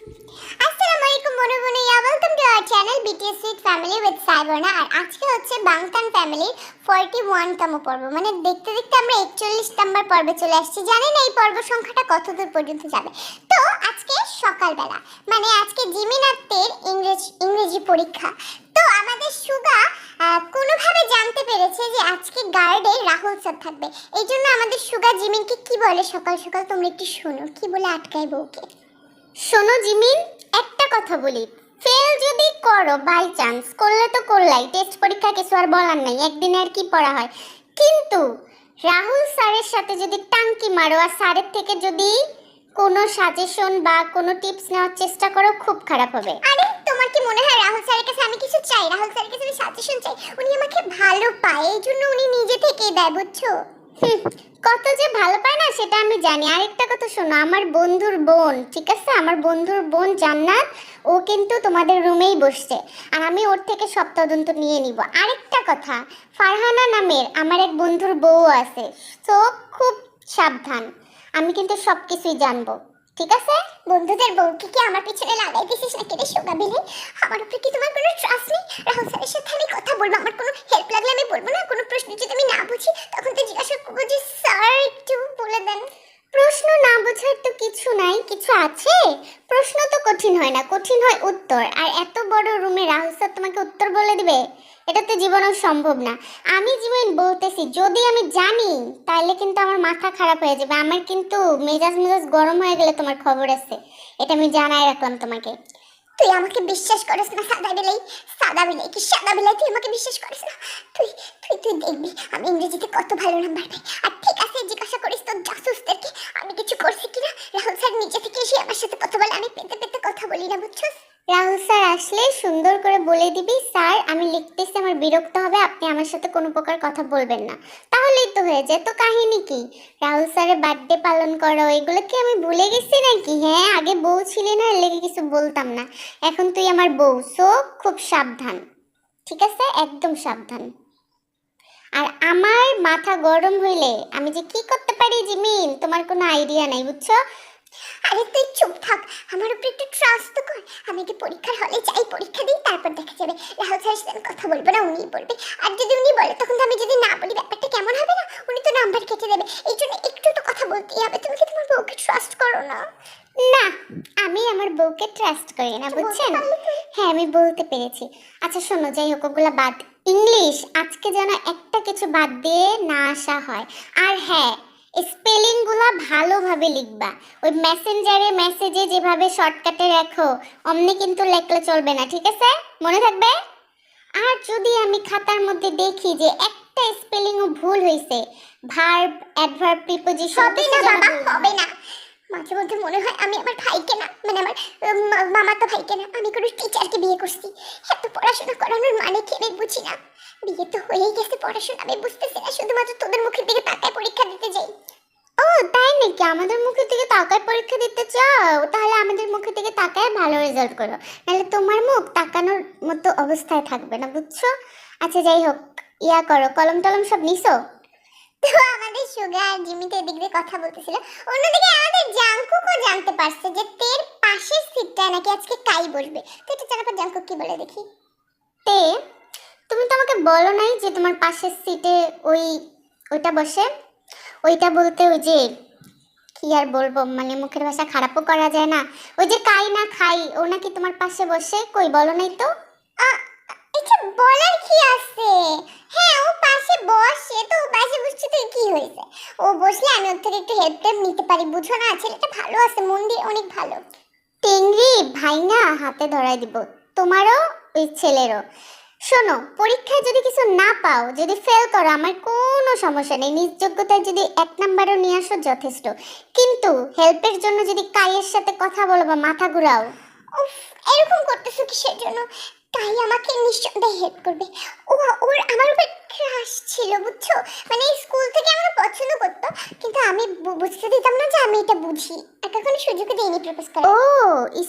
মানে মানে ইংরেজি পরীক্ষা। তো আমাদের সুগা কোনোভাবে জানতে পেরেছে যে আজকে গার্ডে রাহুল স্যার থাকবে। এই জন্য আমাদের সুগা জিমিনকে কি বলে সকাল সকাল তোমরা একটু শোনো। কি বলে আটকায় বউকে? শোনো জিমিন, একটা কথা বলি। ফেল যদি করো বাই চান্স করলে তো করলাই টেস্ট পরীক্ষা কিছু আর বলার নাই, একদিন আর কি পড়া হয়? কিন্তু রাহুল স্যারের সাথে যদি টাঙ্কি মারো, আর স্যারের থেকে যদি কোনো সাজেশন বা কোনো টিপস নেওয়ার চেষ্টা করো, খুব খারাপ হবে। আরে, তোমার কি মনে হয় রাহুল স্যারের কাছে আমি কিছু চাই? রাহুল স্যারের কাছে আমি সাজেশন চাই? উনি আমাকে ভালো পায় এই জন্য উনি নিজে থেকেই দেয়, বুঝছ? কত যে ভালো পায় না সেটা আমি জানি। আরেকটা কথা শোনো, আমার বন্ধুর বোন, ঠিক আছে? আমার বন্ধুর বোন জান্নাত, ও কিন্তু তোমাদের রুমেই বসছে। আর আমি ওর থেকে সব তদন্ত নিয়ে নিব। আরেকটা কথা, ফারহানা নামের আমার এক বন্ধুর বউ আছে। তো খুব সাবধান। আমি কিন্তু সব কিছুই জানব। ঠিক আছে? বন্ধুদের বউকে কি আমার পিছনে লাগাই দিছিস নাকি রে সোগা বিলি? আমার উপরে কি তোমার কোনো ট্রাস্ট নেই? রাহুল স্যারের সাথে আমি কথা বলব, আমার কোনো হেল্প লাগলে আমি বলব না? কোনো প্রশ্ন যদি আমি না বুঝি, তখন তো জিজ্ঞাসা করব যে স্যার একটু বলে দেন। প্রশ্ন না বোঝার তো কিছু নাই, কিছু আছে? প্রশ্ন তো কঠিন হয় না, কঠিন হয় উত্তর। আর এত বড় রুমে রাহুল স্যার তোমাকে উত্তর বলে দিবে? এটা তো জীবনেও সম্ভব না। আমি জীবন বলতেছি, যদি আমি জানি তাহলে কিন্তু আমার মাথা খারাপ হয়ে যাবে। আমার কিন্তু মেজাজ মেজাজ গরম হয়ে গেলে তোমার খবর আছে। এটা আমি জানাই রাখলাম তোমাকে। তুই আমাকে বিশ্বাস করিস না, সাদা বিলাই সাদা বিলাই, কি সাদা বিলাই তুই আমাকে বিশ্বাস করিস না? তুই তুই তুই দেখবি, আমি ইংরেজিতে কত ভালো নাম্বার পাই। আর ঠিক আছে, জিজ্ঞাসা করিস তোর জাসুসদেরকে, আমি কিছু করছি কিনা? রাহুল স্যার নিজে থেকে এসে আমার সাথে কথা বলে, আমি পেতে পেতে কথা বলি না, বুঝছস? রাহুল স্যার আসলে সুন্দর করে বলে দিবি, স্যার, আমি লিখতেছি, আমার বিরক্ত হবে, আপনি আমার সাথে কোনো প্রকার কথা বলবেন না। তাহলেই তো হয়ে যায় তো কাহিনী কি? রাহুল স্যারের বার্থডে পালন করো, এগুলো কি আমি ভুলে গেছি নাকি? হ্যাঁ আগে বউ ছিলি না লেগে কিছু বলতাম না। এখন তুই আমার বউ, সো খুব সাবধান। ঠিক আছে? একদম সাবধান। আর আমার মাথা গরম হইলে আমি যে কি করতে পারি জিমিন? তোমার কোনো আইডিয়া নাই, বুঝছ? আরে তুই চুপ থাক। কথা বলব। না উনিই বলবে আর যদি উনি বলে তখন তো আমি যদি না বলি ব্যাপারটা কেমন হবে না? উনি তো নাম্বার কেটে দেবে। এই জন্য একটু তো কথা বলতেই হবে। তুমি কি তোমার বউকে ট্রাস্ট করো না? না আমি আমার বউকে ট্রাস্ট করি না বুঝছেন? হ্যাঁ আমি বলতে পেরেছি। আচ্ছা শোনো যাই হোক ওগুলা বাদ। ইংলিশ আজকে যেন একটা কিছু বাদ দিয়ে না আসা হয়। আর হ্যাঁ স্পেলিংগুলো ভালোভাবে লিখবা। ওই মেসেঞ্জারে মেসেজে যেভাবে শর্টকাটে রাখো অমনি কিন্তু লেখলে চলবে না ঠিক আছে? মনে থাকবে? আর যদি আমি খাতার মধ্যে দেখি যে একটা স্পেলিংও ভুল হয়েছে ভার্ব অ্যাডভার্ব প্রিপোজিশন হবে না বাবা হবে না। মাঝে মধ্যে মনে হয় আমি আমার ভাইকে না মানে আমার মামা তো ভাইকে না আমি কোনো টিচারকে বিয়ে করছি। এত পড়াশোনা করানোর মানে কি আমি বুঝি না। বিয়ে তো হয়েই গেছে পড়াশোনা আমি বুঝতেছি না শুধুমাত্র তোদের মুখের দিকে তাকায় পরীক্ষা দিতে যাই। ও, তাই নাকি? আমাদের মুখের দিকে তাকায় পরীক্ষা দিতে চাও? তাহলে আমাদের মুখের দিকে তাকায় ভালো রেজাল্ট করো। নাহলে তোমার মুখ তাকানোর মতো অবস্থায় থাকবে না, বুঝছ? আচ্ছা যাই হোক, ইয়া করো, কলম টলম সব নিছো? তো আমাদের সুগার জিমিতে দিয়ে কথা বলতেছিল। অন্যদিকে আমাদের জাঙ্কুকও জানতে পারছে যে তের পাশের সিটটায় নাকি আজকে কাই বসবে। তো এটা জানার পর জাঙ্কুক কি বলে দেখি। তে, তুমি তো আমাকে বলো নাই যে তোমার পাশের সিটে ওই, ওইটা বসে? ওইটা বলতে ওই যে কি আর বলব মানে মুখের ভাষা খারাপও করা যায় না। ওই যে কাই না খাই ও নাকি তোমার পাশে বসে কই বলো নাই তো? এটা বলার কি আছে? হ্যাঁ ও পাশে বসে তো ও পাশে বসছে তো কি হয়েছে? ও বসলে আমি ওর থেকে একটু হেল্প টেল্প নিতে পারি বুঝো না? ছেলেটা ভালো আছে মন দিয়ে অনেক ভালো। টেংরি ভাই না হাতে ধরাই দিব। তোমারও ওই ছেলেরও। শোনো, পরীক্ষায় যদি কিছু না পাও, যদি ফেল করো, আমার কোনো সমস্যা নেই। নিজ যোগ্যতায় যদি এক নাম্বারও নিয়ে আসো, যথেষ্ট। কিন্তু হেল্পের জন্য যদি কাইয়ের সাথে কথা বলো বা মাথা ঘুরাও এরকম করতেছো কিসের জন্য? তাই আমাকে নিঃসন্দেহে হেল্প করবে। ও ওর আমার উপর ক্রাশ ছিল বুঝছ? মানে স্কুল থেকে আমার পছন্দ করতো কিন্তু আমি বুঝতে দিতাম না যে আমি এটা বুঝি। আর কখনো সুযোগ দেয়নি প্রপোজ করে ও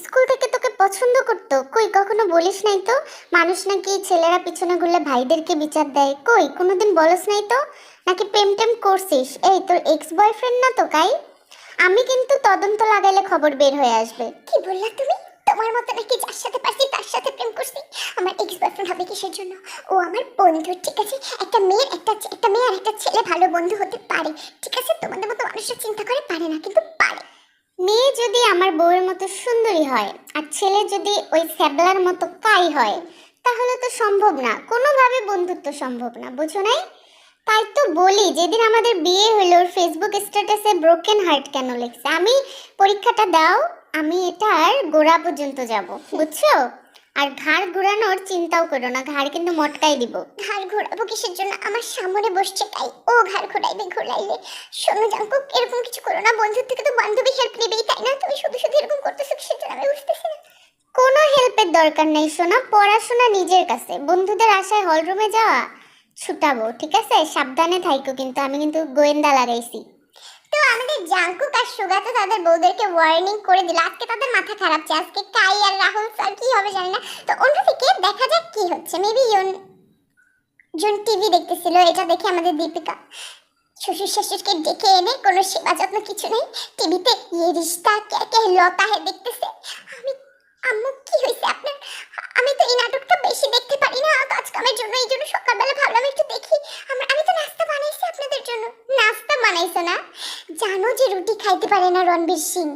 স্কুল থেকে তোকে পছন্দ করতো? কই কখনো বলিস নাই তো? মানুষ নাকি ছেলেরা পিছনে ঘুরলে ভাইদেরকে বিচার দেয়। কই কোনোদিন বলস নাই তো? নাকি প্রেম টেম করছিস? এই তোর এক্স বয়ফ্রেন্ড না তো কাই? আমি কিন্তু তদন্ত লাগাইলে খবর বের হয়ে আসবে। কি বললা তুমি? তোমার মতো নাকি যার সাথে পারছি তার সাথে প্রেম করছি? আমার এক্স বয়ফ্রেন্ড হবে কিসের জন্য ও আমার বন্ধু, ঠিক আছে? একটা মেয়ের একটা একটা মেয়ে আর একটা ছেলে ভালো বন্ধু হতে পারে। ঠিক আছে? তোমাদের মতো মানুষের চিন্তা করে পারে না, কিন্তু পারে। মেয়ে যদি আমার বউয়ের মতো সুন্দরী হয় আর ছেলে যদি ওই স্যাবলার মতো কাই হয়, তাহলে তো সম্ভব না। কোনোভাবে বন্ধুত্ব সম্ভব না, বুঝো নাই? তাই তো বলি, যেদিন আমাদের বিয়ে হলো ফেসবুক স্ট্যাটাসে ব্রোকেন হার্ট কেন লিখছে? আমি পরীক্ষাটা দাও। আমি এটার গোড়া পর্যন্ত যাব বুঝছ? আর ঘাড় ঘোরানোর চিন্তাও করো না ঘাড় কিন্তু মটকাই দিব। ঘাড় ঘোরাবো কিসের জন্য? আমার সামনে বসছে তাই। ও ঘাড় ঘোরাইবে ঘোরাইলে শোনো জাঙ্কু এরকম কিছু করো না বন্ধুর থেকে তো বান্ধবী হেল্প নেবেই তাই না? তুমি শুধু শুধু এরকম করতেছো কিসের জন্য? আমি বুঝতেছি না। কোনো হেল্পের দরকার নেই শোনা পড়াশোনা নিজের কাছে। বন্ধুদের আশায় হলরুমে যাওয়া ছুটাবো ঠিক আছে? সাবধানে থাইকো কিন্তু আমি কিন্তু গোয়েন্দা লাগাইছি জাঙ্কুক আর সুগা তো তাদের বউদেরকে ওয়ার্নিং করে দিল। আজকে তাদের মাথা খারাপ যে আজকে কাই আর রাহুল স্যার কি হবে জানি না। তো অন্যদিকে দেখা যাক কি হচ্ছে। মেবি ইউন জুন টিভি দেখতেছিল, এটা দেখে আমাদের দীপিকা শ্বশুর শাশুড়কে ডেকে এনে কোনো সেবা যত্ন কিছু নেই। টিভিতে ইয়ে রিস্তা কে কে লতা হে দেখতেছে। আম্মু, কি হয়েছে আপনার? আমি তো এই নাটকটা বেশি দেখতে পারি না। কাজ কামের জন্য, এই জন্য সকালবেলা ভাবলাম একটু দেখি। আমরা আমি তো নাস্তা বানাইছি আপনাদের জন্য। নাস্তা বানাইছো না? জানো যে রুটি খাইতে পারে না রণবীর সিং।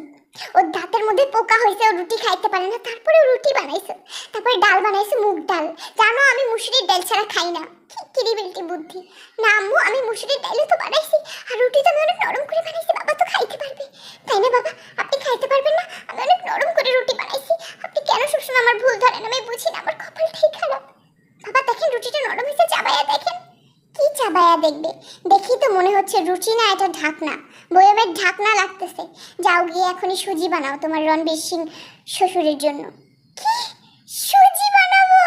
ওর দাঁতের মধ্যে পোকা হয়েছে, ও রুটি খাইতে পারে না। তারপরে রুটি বানাইছে। তারপরে ডাল বানাইছে, মুগ ডাল। জানো আমি মুসুরির ডাল ছাড়া খাই না। কি কিরিবিলিটি বুদ্ধি। না আম্মু, আমি মুসুরির ডালও তো বানাইছি। আর রুটি তো আমি অনেক নরম করে বানাইছি, বাবা তো খাইতে পারবে। তাই না বাবা? আপনি খাইতে পারবেন না? আমি অনেক নরম করে রুটি বানাইছি। আপনি কেন সবসময় আমার ভুল ধরেন? আমি বুঝি না, আমার কপালটাই খারাপ। বাবা, দেখেন রুটিটা নরম হয়েছে চাবাইয়া দেখেন। কি চাবাইয়া দেখবে? দেখি তো মনে হচ্ছে রুটি না, এটা ঢাকনা। বইয়ের ঢাকনা লাগতেছে। যাও গিয়ে এখনই সুজি বানাও তোমার রণবীর সিং শ্বশুরের জন্য। কি? সুজি বানাবো?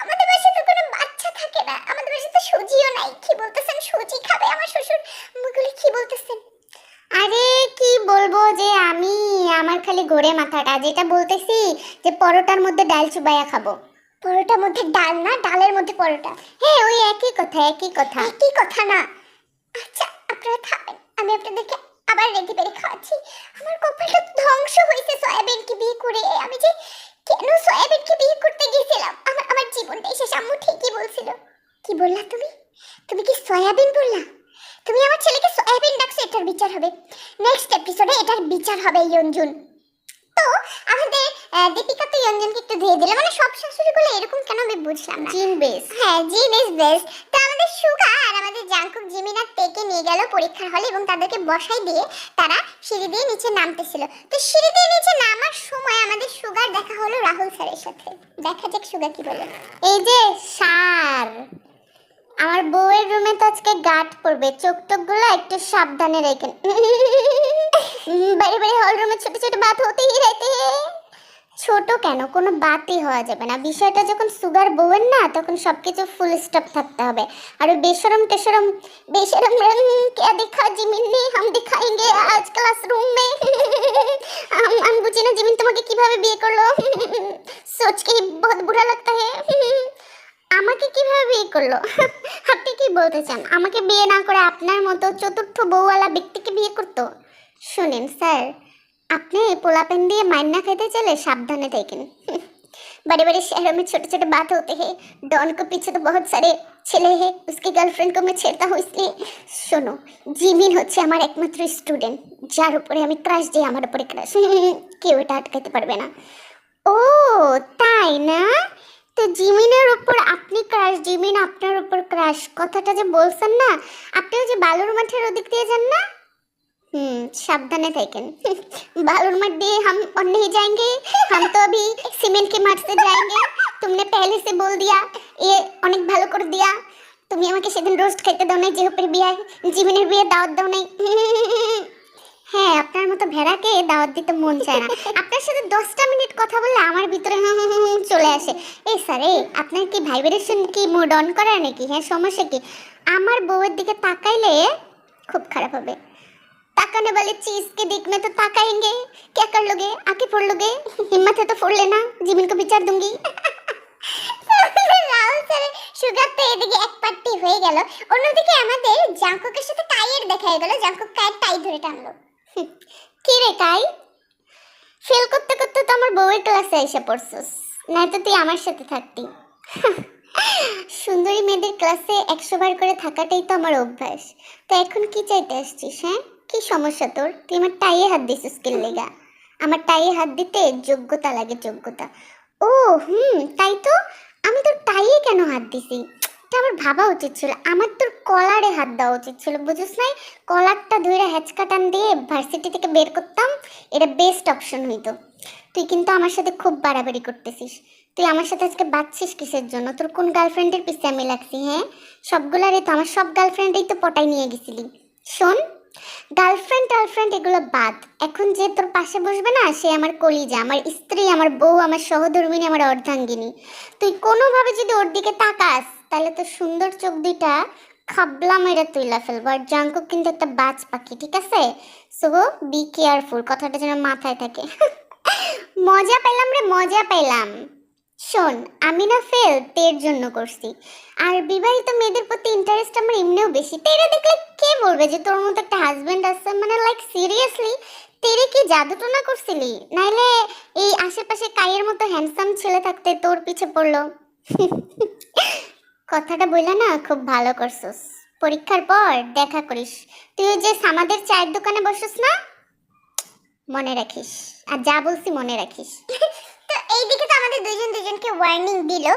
আমাদের বাসায় তো কোনো বাচ্চা থাকে না। আমাদের বাসায় তো সুজিও নাই। কি বলতেছেন? সুজি খাবে আমার শ্বশুর? মুগুলি কি বলতেছেন? আরে কি বলব যে আমি আমার খালি ঘোরে মাথাটা। যেটা বলতেছি যে পরোটার মধ্যে ডাল চুবাইয়া খাব। পরোটার মধ্যে ডাল না ডালের মধ্যে পরোটা। হ্যাঁ ওই একই কথা একই কথা। একই কথা না। আচ্ছা আপনারা খাবেন। আমি আপনাদেরকে আবার রেডি পেরে খাওয়াচ্ছি। আমার কপালটা ধ্বংস হয়েছে সয়াবিনকে বিয়ে করে। আমি যে কেন সয়াবিনকে বিয়ে করতে গিয়েছিলাম আমার আমার জীবনটা শেষ আম্মু ঠিকই বলছিল। কি বললা তুমি? তুমি কি সয়াবিন বললা? তুমি আমার ছেলেকে সয়াবিন ডাকছো, এটার বিচার হবে। নেক্সট এপিসোডে এটার বিচার হবে ইয়ঞ্জুন তো আমাদের দীপিকা তো ইয়ঞ্জনকে একটু ধুয়ে দিল। মানে সব শাশুড়িগুলো এরকম কেন আমি বুঝলাম না। জিন বেস হ্যাঁ জিন ইজ বেস তো আমাদের সুগা আর আমাদের জাঙ্কুক জিমিনা তেকে নিয়ে গেল পরীক্ষার হলে এবং তাদেরকে বসাই দিয়ে তারা সিঁড়ি দিয়ে নিচে নামতেছিল। তো সিঁড়ি দিয়ে নিচে নামার সময় আমাদের সুগার দেখা হলো রাহুল স্যারের সাথে। দেখা যাক সুগা কি বলে। এই যে সার আমার বউয়ের রুমে তো আজকে গার্ড পড়বে। চোখ টোকগুলো একটু সাবধানে রেখেন। উম, বাইরে বাইরে হল রুমে ছোট ছোট বাত হতেই রেতে ছোট কেন কোনো বাতই হওয়া যাবে না বিষয়টা যখন সুগার বউয়ের না তখন সবকিছু ফুল স্টপ থাকতে হবে আর ওই বেশরম টেশরম বেশরম রং क्या दिखा जिमिन ने हम दिखाएंगे आज क्लासरूम में हम हम বুঝি না জিমিন তোমাকে কিভাবে বিয়ে করলো सोच के ही बहुत बुरा लगता है আমাকে কিভাবে বিয়ে করলো আপনি কি বলতে চান আমাকে বিয়ে না করে আপনার মতো চতুর্থ বউওয়ালা ব্যক্তিকে বিয়ে করতো শুনেন স্যার আপনি পোলাপেন দিয়ে মাইনা খেতে চলে সাবধানে থাকেন बड़े बड़े शहरों में छोटे छोटे बात होते हैं डॉन को पीछे तो बहुत सारे ছেলে है उसकी গার্লফ্রেন্ড को मैं छेड़ता हूँ इसलिए শোনো জিমিন হচ্ছে আমার একমাত্র স্টুডেন্ট যার উপরে আমি ক্রাশ দিই আমার উপরে ক্রাশ কেউ এটা আটকাতে পারবে না ও তাই না তো জিমিনের উপর আপনি ক্রাশ জিমিন আপনার উপর ক্রাশ কথাটা যে বলছেন না আপনিও যে বালুর মাঠের ওদিক দিয়ে যান না हम्म सावधाने থাকেন बालूर मत दिए हम और नहीं जाएंगे हम तो अभी सीमेंट के मठ से जाएंगे तुमने पहले से बोल दिया ये অনেক ভালো করে দিয়া তুমি আমাকে সেদিন রোস্ট খাইতে দাও নাই জেহুপের বিয়ে জিমিনের বিয়ে দাওয়াত দাও নাই হ্যাঁ আপনার মতো ভেড়াকে দাওয়াত দিতে মন চায় না আপনার সাথে দশটা মিনিট কথা বললে আমার ভিতরে হুম হুম হুম চলে আসে এই স্যার এই আপনার কি ভাইব্রেশন কি মোড অন করা নাকি হ্যাঁ সমস্যা কি আমার বউয়ের দিকে তাকাইলে খুব খারাপ হবে ताकाने वाले चीज के दिख में तो ताकाएंगे क्या कर लोगे आके फोड़ लोगे हिम्मत है तो फोड़ लेना जिमिन को विचार दूंगी রাহুল স্যারের সুগার তো এদিকে এক পাট্টি হয়ে গেল অন্যদিকে আমাদের জাঙ্কুকের সাথে টাইয়ের দেখা হয়ে গেল জাঙ্কুক কায়ের টাই ধরে টানলো হুম, কি রে টাই ফেল করতে করতে তো আমার বউয়ের ক্লাসে এসে পড়ছস নয়তো তুই আমার সাথে থাকতি সুন্দরী মেয়েদের ক্লাসে একশো বার করে থাকাটাই তো আমার অভ্যাস তো এখন কি চাইতে আসছিস হ্যাঁ কি সমস্যা তোর? তুই আমার টাইয়ে হাত দিছিস কিল লেগা। আমার টাইয়ে হাত দিতে যোগ্যতা লাগে যোগ্যতা। ও, হুম, তাই তো? আমি তোর টাইয়ে কেন হাত দিছি? এটা আমার ভাবা উচিত ছিল। আমার তোর কলারে হাত দেওয়া উচিত ছিল, বুঝিস নাই? কলারটা ধরে হ্যাচকা টান দিয়ে ভার্সিটি থেকে বের করতাম, এটা বেস্ট অপশন হইতো। তুই কিন্তু আমার সাথে খুব বাড়াবাড়ি করতেছিস। তুই আমার সাথে আজকে বাঁচছিস কিসের জন্য? তোর কোন গার্লফ্রেন্ডের পিছিয়ে আমি লাগছি হ্যাঁ? সবগুলারে তো, আমার সব গার্লফ্রেন্ডেই তো পটাই নিয়ে গেছিলি। শোন গার্লফ্রেন্ড টার্লফ্রেন্ড এগুলো বাদ। এখন যে তোর পাশে বসবে না, সে আমার কলিজা, আমার স্ত্রী, আমার বউ, আমার সহধর্মিনী, আমার অর্ধাঙ্গিনী। তুই কোনোভাবে যদি ওর দিকে তাকাস, তাহলে তোর সুন্দর চোখ দুইটা খাবলা মেরে তুইলা ফেলব। আর জাঙ্কুক কিন্তু একটা বাজ পাখি, ঠিক আছে? সো বি কেয়ারফুল কথাটা যেন মাথায় থাকে। মজা পেলাম রে, মজা পেলাম। শোন, আমি না ফেল তের জন্য করছি। আর বিবাহিত মেয়েদের প্রতি ইন্টারেস্ট আমার এমনিও বেশি। তেরা দেখলে কে বলবে যে তোর মতো একটা হাজবেন্ড আছে? মানে লাইক সিরিয়াসলি তেরে কি জাদুটনা করছিলি? নাইলে এই আশেপাশে কায়ের মতো হ্যান্ডসাম ছেলে থাকতে তোর পিছে পড়ল। কথাটা বললা না খুব ভালো করছস। পরীক্ষার পর দেখা করিস। তুই যে সামাদের চায়ের দোকানে বসিস না? মনে রাখিস। আর যা বলছি মনে রাখিস। তো এইদিকে তো আমাদের দুজন দুজনকে ওয়ার্নিং দিল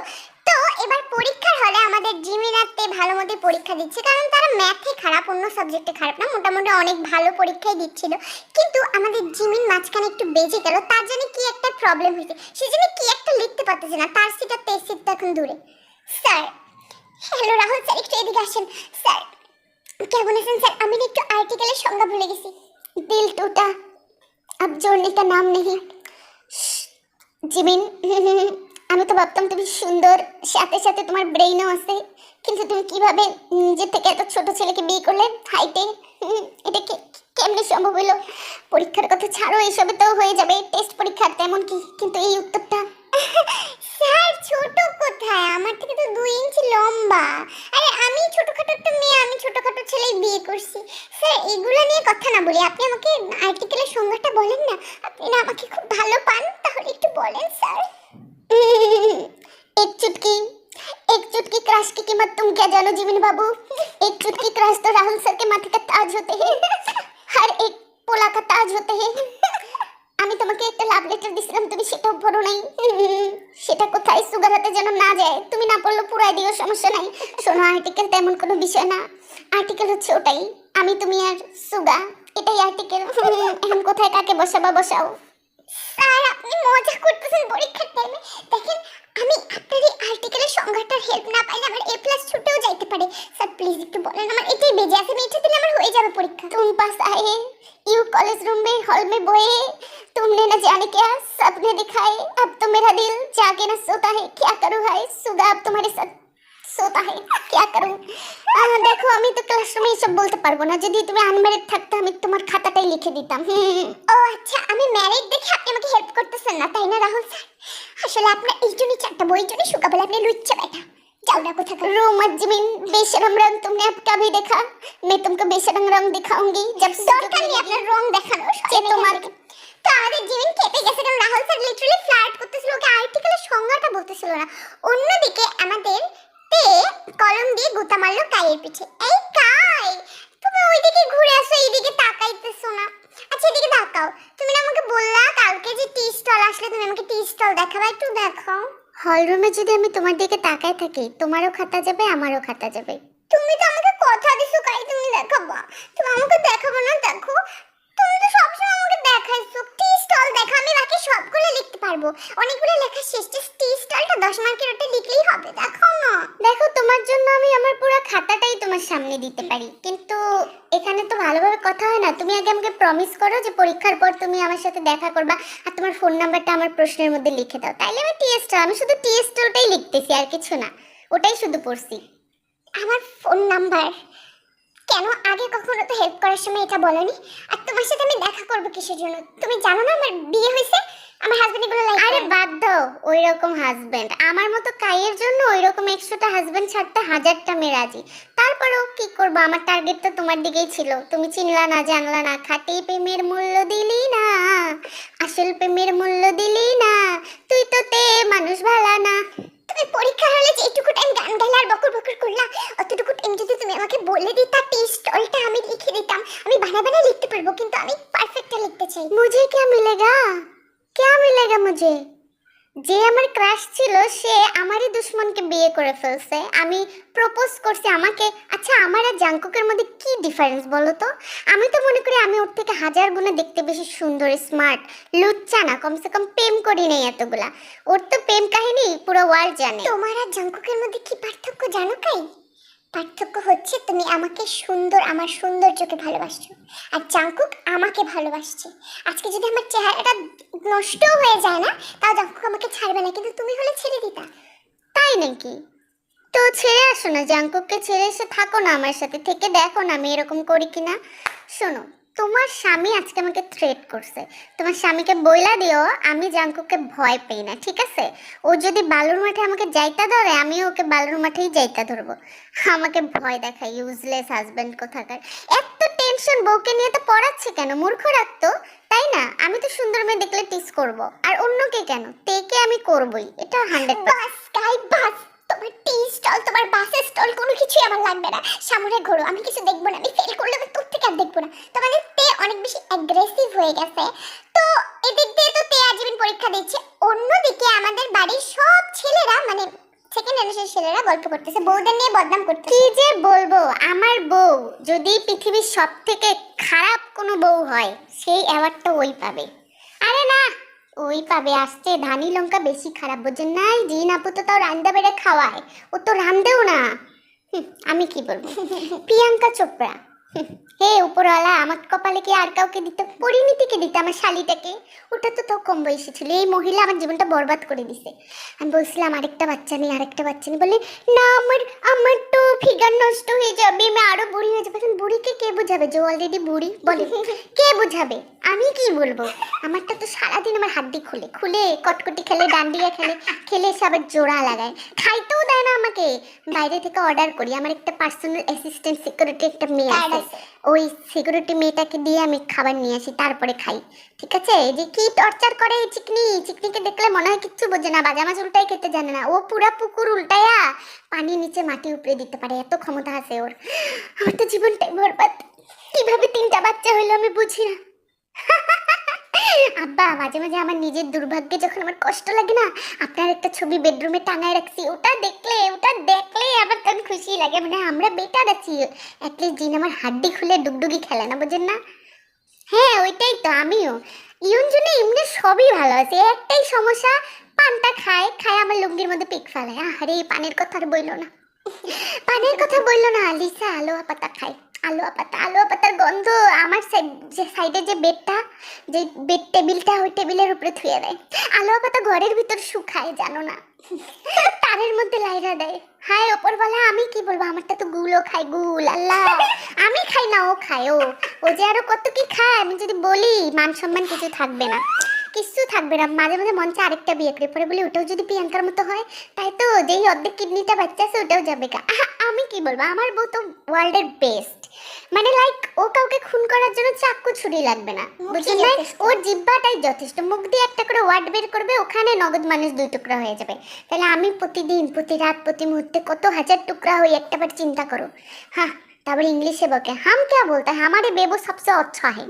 তো এবার পরীক্ষার হলে আমাদের জিমিনাতে ভালো মতো পরীক্ষা দিচ্ছে কারণ তারা ম্যাথে খারাপ অন্য সাবজেক্টে খারাপ না মোটামুটি অনেক ভালো পরীক্ষাই দিচ্ছিল কিন্তু আমাদের জিমিন মাঝখানে একটু বেজে গেল তার জন্য কি একটা প্রবলেম হয়েছে সে জন্য কি একটা লিখতে পারতেছে না তার সিট আর তের সিট তো এখন দূরে স্যার হ্যালো রাহুল স্যার একটু এদিকে আসেন স্যার কেমন আছেন স্যার আমি না একটু আর্টিকেলের সংজ্ঞা ভুলে গেছি দিল টুটা अब जोड़ने का नाम नहीं জিমিন, আমি তো ভাবতাম তুমি সুন্দর, সাথে সাথে তোমার ব্রেইনও আছে, কিন্তু তুমি কীভাবে নিজের থেকে এত ছোট ছেলেকে বিয়ে করলে? হাইটে এটা কি, কেমনে সম্ভব হলো? পরীক্ষার কথা ছাড়ো, এসবে তো হয়ে যাবে টেস্ট পরীক্ষার তেমন কি কিন্তু এই উত্তরটা স্যার ছোট কোথায় আমার থেকে তো দুই ইঞ্চি লম্বা আরে আমি ছোটখাটো একটা মেয়ে আমি ছোটখাটো ছেলেই বিয়ে করছি স্যার এগুলো নিয়ে কথা না বলি আপনি আমাকে আর্টিকেলের সংজ্ঞাটা বলেন না আপনি না আমাকে খুব ভালো পান তাহলে একটু বলেন স্যার एक चुटकी एक चुटकी क्रश की कीमत तुम क्या जानो जीवन बाबू एक चुटकी क्रश तो राहुल सर के माथे का ताज होते हैं हर एक पोला का ताज होते हैं আমি তোমাকে একটা লাভ লেটার দিছিলাম, তুমি সেটাও পড়ো নাই। সেটা কোথায়? সুগার হাতে যেন না যায়। তুমি না পড়লে পুরাই দিও সমস্যা নাই। শোনো আর্টিকেল তেমন কোনো বিষয় না। আর্টিকেল হচ্ছে ওটাই। আমি, তুমি আর সুগা, এটাই আর্টিকেল এখন কোথায় কাকে বসাবা, বসাও। স্যার আপনি মজা করতেছেন পরীক্ষার টাইমে দেখেন আমি আপনার এই আর্টিকেলের সংজ্ঞাটার হেল্প না পাইলে আমার এ প্লাস ছুটেও যাইতে পারে স্যার প্লিজ একটু বলেন আমার এটাই বেজে আছে আমি এটা দিলে আমার হয়ে যাবে পরীক্ষা তুম পাস আয়ে यू कॉलेज रूम में हॉल में बोए तुमने न जाने क्या सपने दिखाए अब तो मेरा दिल जाके न सोता है क्या करूँ भाई सुगा अब तुम्हारे साथ সোতা হে क्या करूं আহ, দেখো আমি তো ক্লাসরুমে এসব বলতে পারবো না যদি তুমি আনম্যারিড থাকতে আমি তোমার খাতাটাই লিখে দিতাম হুম। ও আচ্ছা আমি ম্যারিড দেখে আপনি আমাকে হেল্প করতেছেন না তাই না রাহুল স্যার আসলে আপনার এই জন্যই চারটা বই জন্য শুকা বলে আপনি লুচ্চা बैठा जाओ ना कोथा रो मत जमीन बेशरम रंग तुमने अब कभी देखा मैं तुमको बेशरम रंग दिखाऊंगी जब দরকার নেই আপনার রং দেখানোর যে তোমার তো আমাদের জিমিন কেঁপে গেছে কারণ রাহুল স্যার লিটারালি ফ্লার্ট করতেছিল ওকে আর্টিকেলের সংজ্ঞাটা বলতেছিল না অন্যদিকে আমাদের তে কলম দিয়ে গুতা মারলো কাইয়ের পিছে এই কাই তুমি ওইদিকে ঘুরে আসো এইদিকে তাকাইতেছো না। আচ্ছা এদিকে তাকাও। তুমি না আমাকে বললা কালকে যে টি স্টল আসলে তুমি আমাকে টি স্টল দেখাবা একটু দেখাও হল রুমে যদি আমি তোমার দিকে তাকাই থাকি তোমারও খাতা যাবে আমারও খাতা যাবে। তুমি তো আমাকে কথা দিছো কাই তুমি দেখাবা। তুমি আমাকে দেখাবো না দেখো। তুমি তো সবসময় আমাকে দেখাইছো টি স্টল দেখা আমি বাকি সবগুলো লিখতে পারব। অনেকগুলো লেখা শেষ টি স্টলটা দশ মার্কের ওটা লিখলেই হবে দেখো না। দেখো তোমার জন্য আমি আমার পুরো খাতাটাই তোমার সামনে দিতে পারি। কিন্তু এখানে তো ভালোভাবে কথা হয় না। তুমি আগে আমাকে প্রমিস করো যে পরীক্ষার পর তুমি আমার সাথে দেখা করবা আর তোমার ফোন নাম্বারটা আমার প্রশ্নের মধ্যে লিখে দাও। তাইলে আমি টিএসটা আমি শুধু টিএসটাই লিখতেছি আর কিছু না ওটাই শুধু পড়ছি। আমার ফোন নাম্বার কেন? আগে কখনো তো হেল্প করার সময় এটা বলনি। আর তোমার সাথে আমি দেখা করব কিসের জন্য? তুমি জানো না আমার বিয়ে হয়েছে? আমার হাজবেন্ড এগুলো লাইক আরে বাদ দাও ওই রকম হাজবেন্ড আমার মতো কাইয়ের জন্য ওই রকম একশোটা হাজবেন্ড ছাড়তে হাজারটা মেয়ে রাজি। তারপরেও কি করব? আমার টার্গেট তো তোমার দিকেই ছিল। তুমি চিনলা না জানলা না খাটি প্রেমের মূল্য দিলি না আসল প্রেমের মূল্য দিলি না। তুই তো তে মানুষ ভালা না। তুমি পরীক্ষার হলে যেটুকু টাইম গান গাইলে আর বকর বকর করলা অতটুকু টাইম যদি তুমি আমাকে বলে দিতা টি স্টলটা আমি লিখে দিতাম আমি বানা বানা লিখতে পারবো কিন্তু আমি পারফেক্টটা লিখতে চাই मुझे क्या मिलेगा क्या मिलेगा मुझे যে আমার ক্রাশ ছিল, সে আমারই দুশ্মনকে বিয়ে করে ফেলছে। আমি প্রপোজ করছি আমাকে। আচ্ছা আমার আর জাঙ্কুকের মধ্যে কি ডিফারেন্স বলো তো? আমি তো মনে করি আমি ওর থেকে হাজার গুণে দেখতে বেশি সুন্দর স্মার্ট লুচ্চা না, কমসে কম প্রেম করি নেই এতগুলা। ওর তো প্রেম কাহিনী পুরো ওয়ার্ল্ড জানে। তোমার আর জাঙ্কুকের মধ্যে কি পার্থক্য জানো কাই? পার্থক্য হচ্ছে তুমি আমাকে সুন্দর, আমার সৌন্দর্যকে ভালোবাসছো। আর জাঙ্কুক আমাকে ভালোবাসছে। আজকে যদি আমার চেহারাটা নষ্ট হয়ে যায় না, তাও জাঙ্কুক আমাকে ছাড়বে না। কিন্তু তুমি হলে ছেড়ে দিতা। তাই নাকি? তো ছেড়ে আসো না জাঙ্কুককে ছেড়ে এসে থাকো না আমার সাথে। থেকে দেখো না আমি এরকম করি কিনা। শোনো তোমার স্বামী আজকে আমাকে থ্রেট করছে। তোমার স্বামীকে বইলা দিও, আমি জাঙ্কুককে ভয় পাই না, ঠিক আছে? ও যদি বালুর মাঠে আমাকে যাইতা ধরে আমিও ওকে বালুর মাঠেই যাইতা ধরবো। আমাকে ভয় দেখায় ইউজলেস হাজবেন্ড কোথাকার। এত টেনশন বউকে নিয়ে তো পড়াচ্ছে কেন? মূর্খ রাখতো তাই না? আমি তো সুন্দর মেয়ে দেখলে টিস করব। আর অন্যকে কেন? তেকে আমি করবই? এটা হান্ড্রেড বাস। তোমার টি স্টল তোমার বাসের স্টল কোনো কিছুই আমার লাগবে না। সামনে ঘোরো, আমি কিছু দেখব না, আমি ফেল করলে আমি তোর থেকে আর দেখব না। তোমাদের তে অনেক বেশি অ্যাগ্রেসিভ হয়ে গেছে। তো এদিক দিয়ে তো তে আজীবন পরীক্ষা দিচ্ছে। অন্যদিকে আমাদের বাড়ির সব ছেলেরা মানে সেকেন্ড জেনারেশন ছেলেরা গল্প করতেছে, বউদের নিয়ে বদনাম করতেছে। কি যে বলব, আমার বউ যদি পৃথিবীর সব থেকে খারাপ কোনো বউ হয়, সেই অ্যাওয়ার্ডটা ওই পাবে। আরে না ওই পাবে আসছে। ধানি লঙ্কা বেশি খারাপ বোঝেন নাই? জিন আপু তো তাও রান্দা বেড়ে খাওয়ায়। ও তো রান্দেও না। আমি কি বলব? প্রিয়াঙ্কা চোপড়া। হে উপরওয়ালা, আমার কপালে কি আর কাউকে দিত? পরিণীতিকে দিত আমার শালিটাকে। ওটা তো কম বয়সী ছিল। এই মহিলা আমার জীবনটা বরবাদ করে দিছে। আমি বলছিলাম, আরেকটা বাচ্চা নেই আরেকটা বাচ্চা নেই বলে, না আমার আমার তো ফিগার নষ্ট হয়ে যাবে, আমি আরও বুড়ি হয়ে বুড়িকে কে বুঝাবে? যে অলরেডি বুড়ি? বলে, কে বুঝাবে? আমি কি বলব? আমারটা তো সারাদিন আমার হাড্ডি খুলে খুলে কটকটি খেলে, ডান্ডিয়া খেলে খেলে এসে আবার জোড়া লাগায়। খাইতেও দেয় না আমাকে। বাইরে থেকে অর্ডার করি। আমার একটা পার্সোনাল অ্যাসিস্ট্যান্ট সিকিউরিটি একটা মেয়ে। ওই সিকিউরিটি মেয়েটাকে দিয়ে আমি খাবার নিয়ে আসি, তারপরে খাই। ঠিক আছে? যে কি টর্চার করে এই চিকনি? চিকনিকে দেখলে মনে হয় কিচ্ছু বোঝে না বাজা মাছ উল্টাই খেতে জানে না। ও পুরা পুকুর উল্টায়া পানি নিচে মাটি উপরে দিতে পারে, এত ক্ষমতা আছে ওর। আমার তো জীবনটাই বরবাদ। কীভাবে তিনটা বাচ্চা হইল আমি বুঝি না। আব্বা, মাঝে মাঝে আমার নিজের দুর্ভাগ্যে যখন আমার কষ্ট লাগে না, আপনার একটা ছবি বেডরুমে টাঙায় রাখছি। ওটা দেখলে ওটা দেখলে আমার তখন খুশি লাগে। মানে আমরা বেটার আছি। অ্যাটলিস্ট দিন আমার হাড্ডি খুলে ডুগডুগি খেলে না, বোঝেন না? হ্যাঁ ওইটাই তো, আমিও। ইউন জন্য এমনি সবই ভালো আছে। একটাই সমস্যা, পানটা খায় খায় আমার লুঙ্গির মধ্যে পিক ফেলায় আরে পানের কথা আর বইলো না। পানের কথা বলল না, লিসা আলু পাতা খায়। আলু পাতা আলু পাতার গন্ধ। আমার যে সাইডে যে বেডটা, যে বেড টেবিলটা, ওই টেবিলের উপরে থুয়ে দেয়। আলু পাতা ঘরের ভিতর শুকায়, জানো না। তারের মধ্যে লাইরা দেয়। হায় ওপরবেলা আমি কি বলব? আমারটা তো গুলও খায়, গুল, আল্লাহ। আমি খাই না, ও খায়, ও। ও যে আরও কত কি খায়, আমি যদি বলি, মান সম্মান কিছু থাকবে না। কিছু থাকবে না। মাঝে মাঝে মঞ্চে আরেকটা বিয়ে করে পরে বলি, ওটাও যদি প্রিয়াঙ্কার মতো হয়, তাই তো, যেই অর্ধেক কিডনিটা বাচ্চা আছে, ওটাও যাবে গা। আমি কি বলব? আমার বউ তো ওয়ার্ল্ডের বেস্ট মানে লাইক ও কাউকে খুন করার জন্য চাকু ছুরি লাগবে না। বুঝছেন ভাই। ওর জিব্বাটাই যথেষ্ট। মুখ দিয়ে একটা করে ওয়ার্ড বের করবে ওখানে নগদ মানুষ দুই টুকরা হয়ে যাবে। তাহলে আমি প্রতিদিন প্রতি রাত প্রতি মুহূর্তে কত হাজার টুকরা হই একটাবার চিন্তা করো। হ্যাঁ তারপরে इंग्लिश में बोलते हम क्या बोलते हैं हमारे बेबो सबसे अच्छा है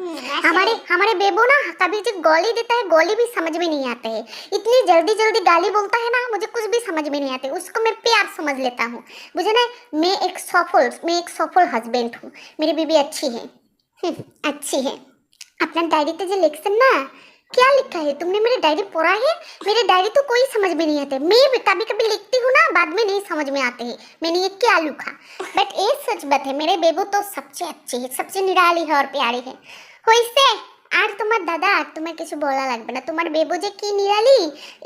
हमारे हमारे बेबो ना कभी जो गाली देता है गाली भी समझ में नहीं आते हैं इतनी जल्दी जल्दी गाली बोलता है ना मुझे कुछ भी समझ में नहीं आते उसको मैं प्यार समझ लेता हूँ मुझे ना मैं एक सफल मैं एक सफल हस्बैंड हूँ मेरी बीबी अच्छी है हम्म, अच्छी है अपना डायरी पे जो लिखते ना क्या लिखा है तुमने मेरी डायरी पढ़ा है मेरी डायरी तो कोई समझ में नहीं आते मैं भी कभी कभी लिखती हूँ ना बाद में नहीं समझ में आते हैं मैंने ये क्या लिखा बट ये सच बात है मेरे बेबू तो सबसे अच्छी है सबसे निराली है और प्यारी है হইছে আর তোমার দাদা আর তোমার কিছু বলা লাগবে না তোমার বেবো যে কি নিরালি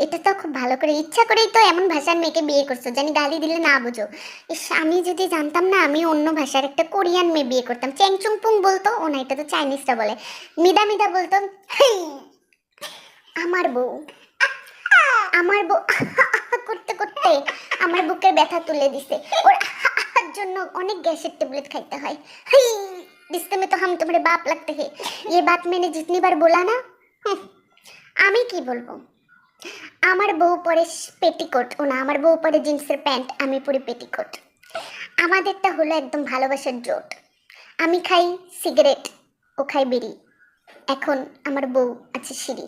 এটা তো খুব ভালো করে ইচ্ছা করেই তো এমন ভাষার মেয়েকে বিয়ে করছো জানি গালি দিলে না বুঝো ইস আমি যদি জানতাম না আমি অন্য ভাষার একটা কোরিয়ান মেয়ে বিয়ে করতাম চেংচুং পুং বলতো ও না এটা তো চাইনিজটা বলে মিদা মিদা বলতো "হেই, আমার বউ আমার বউ করতে করতে আমার বুকের ব্যথা তুলে দিছে ওর জন্য অনেক গ্যাসের টেবলেট খাইতে হয় হাই रिश्ते में तो हम तुम्हारे बाप लगते हैं ये बात मैंने जितनी बार बोला ना हम्म, আমি কি বলবো আমার বউ পরে পেটিকোট ও না আমার বউ পরে জিন্সের প্যান্ট আমি পরে পেটিকোট আমাদেরটা হলো একদম ভালোবাসার জোট আমি খাই সিগারেট ও খাই বিড়ি এখন আমার বউ আছে সিঁড়ি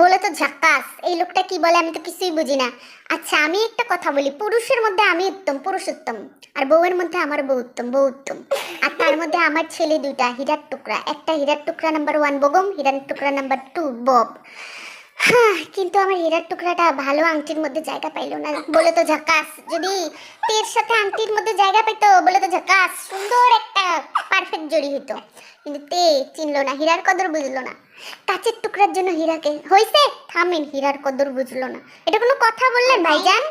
বলে তো ঝাক্কাস। এই লোকটা কি বলে আমি তো কিছুই বুঝি না। আচ্ছা আমি একটা কথা বলি। পুরুষের মধ্যে আমি উত্তম পুরুষ উত্তম আর বউয়ের মধ্যে আমার বউ উত্তম বউ উত্তম। আর তার মধ্যে আমার ছেলে দুইটা, হীরার টুকরা। একটা হীরার টুকরা নাম্বার ওয়ান বগম, হীরার টুকরা নাম্বার টু বব। হ্যাঁ কিন্তু আমার হীরার টুকরাটা ভালো আংটির মধ্যে জায়গা পাইলো না বলে তো ঝাকাস যদি তের সাথে আংটির মধ্যে জায়গা পেতো বলে তো ঝাকাস সুন্দর একটা পারফেক্ট জড়ি হইতো। কিন্তু তে চিনলো না, হীরার কদর বুঝলো না। কাচের টুকরার জন্য হীরাকে। হইছে? থামেন হীরার কদর বুঝলো না। এটা কোনো কথা বললেন ভাইজান?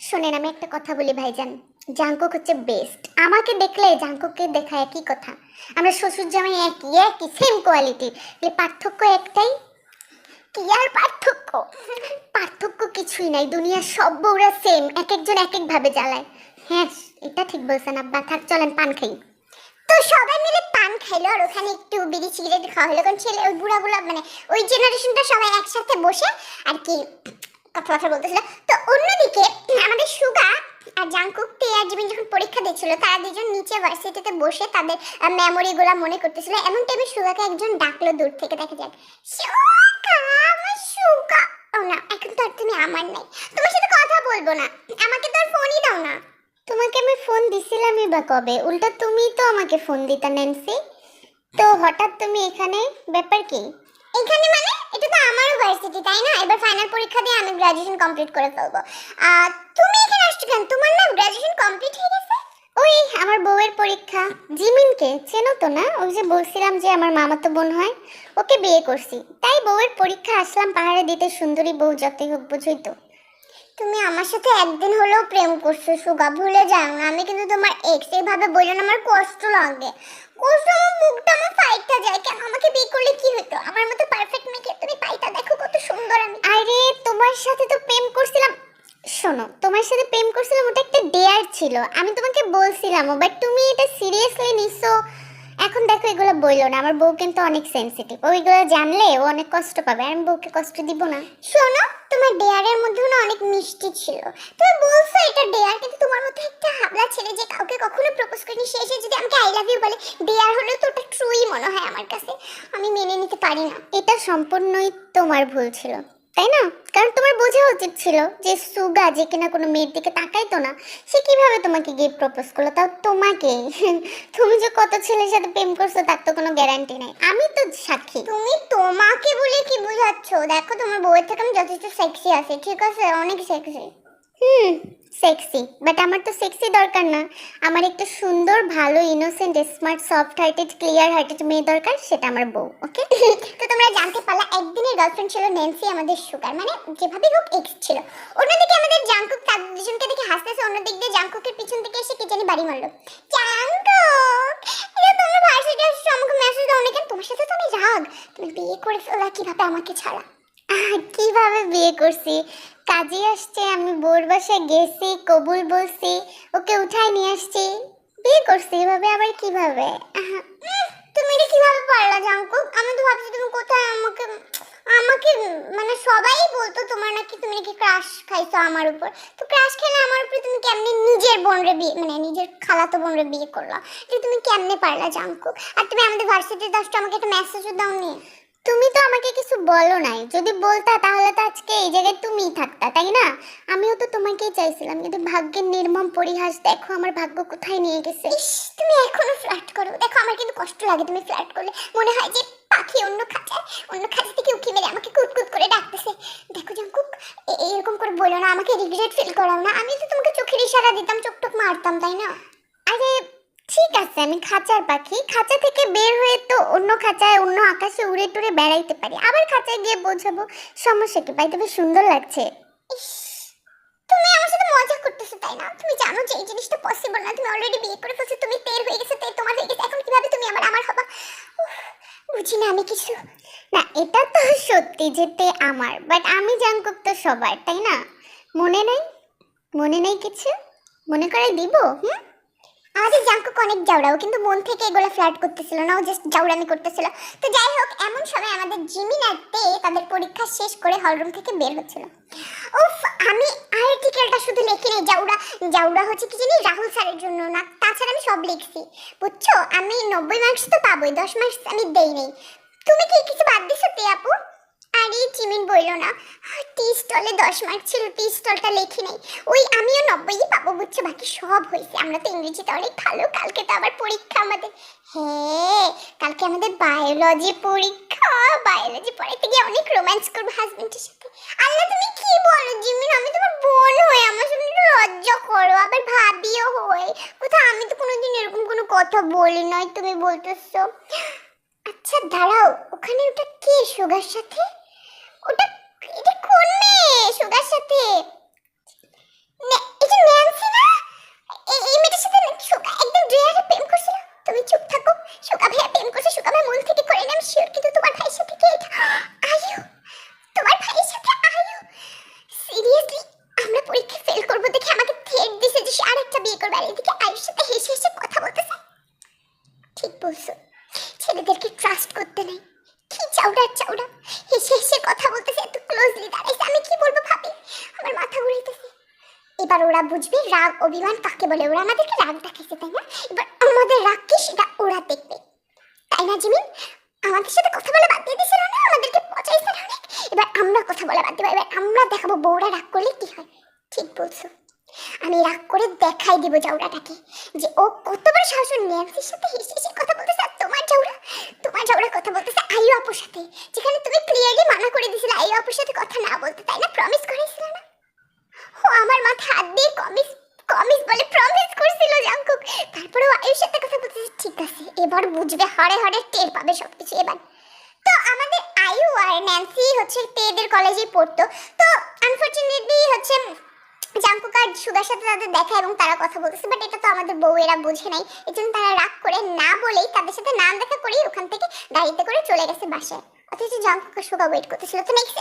শোনেন আমি একটা কথা বলি ভাইজান। জাঙ্কুক হচ্ছে বেস্ট। আমাকে দেখলে জাঙ্কুককে দেখা একই কথা। আমরা শ্বশুর জামাই একই একই সেম কোয়ালিটির পার্থক্য একটাই? কি আর পার্থক্য? পার্থক্য কিছুই নাই দুনিয়ার সব বউরা সেম এক একজন এক এক ভাবে জ্বালায়। হ্যাঁ এটা ঠিক বলছেন আব্বা। থাক চলেন পান খাই। তো সবাই মিলে পান খাইলো আর ওখানে একটু বিড়ি সিগারেট খাওয়া হলো। কারণ ছেলে, ওই বুড়াগুলো মানে ওই জেনারেশনটা সবাই একসাথে বসে আর কি কথাবার্তা বলতেছিল। তো অন্যদিকে আমাদের সুগা আর জাংকুক যখন পরীক্ষা দিচ্ছিল, তারা দুজন নিচে ভার্সিটিতে বসে তাদের মেমোরিগুলো মনে করতেছিল। এমন টাইমে সুগাকে একজন ডাকলো দূর থেকে, দেখা যাক। সুগা ও না, এখন তো আর তুমি আমার নাই। তোমার সাথে কথা বলব না। আমাকে তো আর ফোনই দাও না। তোমাকে আমি ফোন দিছিলামই বা কবে? উল্টা তুমি তো আমাকে ফোন দিতা ন্যান্সি তো হঠাৎ তুমি এখানে, ব্যাপার কি? এখানে মানে এটা তো আমারও ভার্সিটি তাই না? এবার ফাইনাল পরীক্ষা দিয়ে আমি গ্রাজুয়েশন কমপ্লিট করে ফেলব। তুমি এখানে আসছো কেন? তোমার না গ্রাজুয়েশন কমপ্লিট হয়ে গেছে? ওই আমার বউয়ের পরীক্ষা। জিমিনকে চেনো তো না? ওই যে বলছিলাম যে আমার মামাতো বোন হয়, ওকে বিয়ে করছি। তাই বউয়ের পরীক্ষা আসলাম পাহাড়ে দিতে, সুন্দরী বউ যতই হোক বুঝই তো। তুমি আমার সাথে একদিন হলেও প্রেম করছ, সুগা। ভুলে যাও না, আমি কিন্তু তোমার এক্স এইভাবে বললে আমার কষ্ট লাগে। কষ্ট, আমার মুখটা, আমার ফাইটটা যায়। কেন আমাকে বিয়ে করলে কি হতো? আমার মতো পারফেক্ট মেয়েকে তুমি পাইতা দেখো কত সুন্দর আমি। আরে, তোমার সাথে তো প্রেম করছিলাম। শোনো, তোমার সাথে প্রেম করছিলাম, ওটা একটা ডেয়ার ছিল। আমি তোমাকে বলছিলাম বাট তুমি এটা সিরিয়াসলি নিছো। এখন দেখো, এগুলো বলল না। আমার বউ কিন্তু অনেক সেনসিটিভ ওইগুলো জানলে ও অনেক কষ্ট পাবে। আমি বউকে কষ্ট দিব না। শোনো তোমার ডেয়ারের মধ্যেও না অনেক মিষ্টি ছিল। তুমি বলছো এটা ডেয়ার, কিন্তু তোমার মধ্যে একটা হাবলা ছেলে যে কাউকে কখনো প্রপোজ করেনি। সে এসে যদি আমাকে আই লাভ ইউ বলে ডেয়ার হলেও তো ওটা ট্রুই মনে হয় আমার কাছে। আমি মেনে নিতে পারি না। এটা সম্পূর্ণই তোমার ভুল ছিল। তাই না? কারণ তোমার বোঝা উচিত ছিল যে সুগা যে কিনা কোনো মেয়ের দিকে তাকাইতো না, সে কীভাবে তোমাকে গিফট প্রপোজ করল? তাও তোমাকে। তুমি যে কত ছেলের সাথে প্রেম করছ, তার তো কোনো গ্যারান্টি নাই। আমি তো সাক্ষী। তুমি তোমাকে বলে কি বোঝাচ্ছ? দেখো তোমার বউয়ের থেকে আমি যথেষ্ট সেক্সি আছে, ঠিক আছে? অনেক সেক্সি হুম সেক্সি বাট আমার তো সেক্সি দরকার না। আমার একটা সুন্দর, ভালো innocent smart soft hearted clear hearted মেয়ে দরকার, সেটা আমার বউ ওকে তো তোমরা জানতে পারলা, একদিনের গার্লফ্রেন্ড ছিল ন্যান্সি আমাদের সুগার মানে যেভাবে হোক এক্স ছিল। অন্যদিকে আমাদের জাংকুক তার দুজনকে দেখে হাসতেছে অন্যদিক দিয়ে জাংকুকের পিছন থেকে এসে কে জানি বাড়ি মারলো। এটা তোমরা ভার্সিটি আসছো আমাকে মেসেজ দাও না কেন? তোমার সাথে তো আমি রাগ। তুমি বিয়ে করে ফেলা কীভাবে আমাকে ছাড়া? কীভাবে বিয়ে করছি? কাজে আসছে, আমি বোর বাসায় গেছি, কবুল বলছি, ওকে উঠাই নিয়ে আসছি। বিয়ে করছি, এভাবে আবার কীভাবে? তুমি এটা কীভাবে পারলা জাংকুক আমি তো ভাবছি তুমি কোথায়, আমাকে আমাকে মানে সবাই বলতো তোমার নাকি তুমি নাকি ক্রাশ খাইছো আমার উপর। তো ক্রাশ খেলে আমার উপরে তুমি কেমনে নিজের বোনরে বিয়ে মানে নিজের খালাতো বোনরে বিয়ে করলা? এটা তুমি কেমনে পারলা জাংকুক আর তুমি আমাদের ভার্সিটিতে আসছো, আমাকে একটা মেসেজও দাওনি। তুমি তো আমাকে কিছু বলো নাই। যদি বলতা তাহলে তো আজকে এই জায়গায় তুমিই থাকতা, তাই না? আমিও তো তোমাকেই চাইছিলাম, কিন্তু ভাগ্যের নির্মম পরিহাস, দেখো আমার ভাগ্য কোথায় নিয়ে গেছে। তুমি এখনও ফ্ল্যাট করো। দেখো আমার কিন্তু কষ্ট লাগে তুমি ফ্ল্যাট করলে। মনে হয় যে পাখি অন্য খাঁচায় অন্য খাঁচা থেকে উকি মেরে আমাকে কুতকুত করে ডাকতেছে। দেখো জাঙ্কুক এরকম করে বলো না, আমাকে রিগ্রেট ফিল করাও না। আমি তো তোমাকে চোখের ইশারা দিতাম চোখ টোক মারতাম, তাই না? আরে ঠিক আছে, আমি খাঁচার পাখি। খাঁচা থেকে বের হয়ে তো অন্য খাঁচায়, অন্য আকাশে উড়ে টুড়ে বেড়াইতে পারি। আবার খাঁচায় গিয়ে বোঝাবো সমস্যা কি পাই তবে সুন্দর লাগছে। ইস, তুমি আমার সাথে মজা করতেছো, তাই না? তুমি জানো যে এই জিনিসটা পসিবল না। তুমি অলরেডি বিয়ে করে ফেলছো, তুমি তের হয়ে গেছে তের তোমার হয়ে গেছে। এখন কীভাবে তুমি আমার আমার হবা? বুঝি না আমি কিছু। না, এটা তো সত্যি যেতে আমার বাট আমি জাঙ্কুক তো সবার, তাই না? মনে নেই? মনে নেই কিছু? মনে করাই দিব, হুম? আমাদের জাঙ্কুক অনেক জাউরাও, কিন্তু মন থেকে এগুলো ফ্ল্যাট করতেছিল না, ও জাস্ট জাউরামি করতেছিল। তো যাই হোক, এমন সময় আমাদের জিমিন আর তে তাদের পরীক্ষা শেষ করে হলরুম থেকে বের হচ্ছিল। উফ, আমি আর্টিকেলটা শুধু লিখি নাই, জাউরা জাউরা হচ্ছে কি জানি রাহুল স্যারের জন্য না, তাছাড়া আমি সব লিখছি। বুঝছ? আমি নব্বই মার্কস তো পাবোই, দশ মার্কস আমি দেই নেই। তুমি কি কিছু বাদ দিছো তে আপু? আরে চিমিন বলল না। টি স্টলে দশ মার্ক ছিল টি স্টলটা লেখি নাই। ওই আমিও নব্বই পাবো বুঝছ, বাকি সব হয়েছে। আমরা তো ইংরেজিতে অনেক ভালো কালকে তো আবার পরীক্ষা আমাদের। হ্যাঁ কালকে আমাদের বায়োলজি পরীক্ষা। বায়োলজি পড়াইতে গিয়ে অনেক রোম্যান্স করব হাজবেন্ডের সাথে। আল্লাহ তুমি কি বলো জিমিন? আমি তোমার বোন হয়ে, আমার সামনে একটু লজ্জা করো, আবার ভাবিও হয়ে। কোথাও আমি তো কোনোদিন এরকম কোনো কথা বলি নাই, তুমি বলতেছো। আচ্ছা দাঁড়াও, ওখানে ওটা কে, সুগার সাথে? ওটা এটা কোন মেয়ে? সুগার তুমি চুপ থাকো। সুগা ভাইয়া প্রেম করছে। মন থেকে করে না শিওর কিন্তু তোমার ভাইয়ের সাথে কে এটা? আয়ু, তোমার ভাইয়ের সাথে আয়ু? আমরা পরীক্ষা ফেল করব দেখে আমাকে থ্রেট দিছে যে আরেকটা বিয়ে করবে। আর এদিকে আয়ুর সাথে হেসে কথা বলতেছে। ঠিক বলছো। ছেলেদেরকে ট্রাস্ট করতে নেই। কি চাউড়া চাউড়া হেসে হেসে কথা বলতেছে, এত ক্লোজলি দাঁড়াইছে, আমি কি বলব ভাবি? আমার মাথা ঘুরাইতেছে। এবার ওরা বুঝবে রাগ অভিমান কাকে বলে? ওরা আমাদেরকে রাগ দেখাইছে, তাই না? এবার আমাদের রাগ কি সেটা ওরা দেখবে। তাই না, জিমিন? আমাদের সাথে কথা বলা বাদ দিয়ে দিয়েছিল না আমাদেরকে পচাইছে না এবার আমরা কথা বলা বাদ দেবো, এবার আমরা দেখাবো বউরা রাগ করলে কি হয়। ঠিক বলছো। আমি রাগ করে দেখাই দিব জাউরাটাকে যে ও কত বড় সাহস ন্যান্সির সাথে হেসে হেসে কথা বলতেছে আর তোমার জাউরা তোমার জাউরা কথা বলতেছে আইও আপুর সাথে। যেখানে তুমি ক্লিয়ারলি মানা করে দিয়েছিলে আইও আপুর সাথে কথা না বলতে, তাই না? প্রমিস করেছিল না? ও আমার মাথা হাত দিয়ে কমিস কমিস বলে প্রমিস করছিল জাঙ্কুক তারপরে ও আয়ুর সাথে কথা বলতেছে, ঠিক আছে, এবার বুঝবে, হরে হরে টের পাবে সবকিছু এবার। তো আমাদের আয়ু আর ন্যান্সি হচ্ছে তেদের কলেজে পড়তো। তো আনফরচুনেটলি হচ্ছে জাঙ্কুক আর সুগার সাথে তাদের দেখা এবং তারা কথা বলতেছে বাট এটা তো আমাদের বউয়েরা বোঝে নাই। এই জন্য তারা রাগ করে না বলেই তাদের সাথে নাম বাসায় অথচ জাঙ্কুক সুগা ওয়েট করতেছিল। তো নেক্সট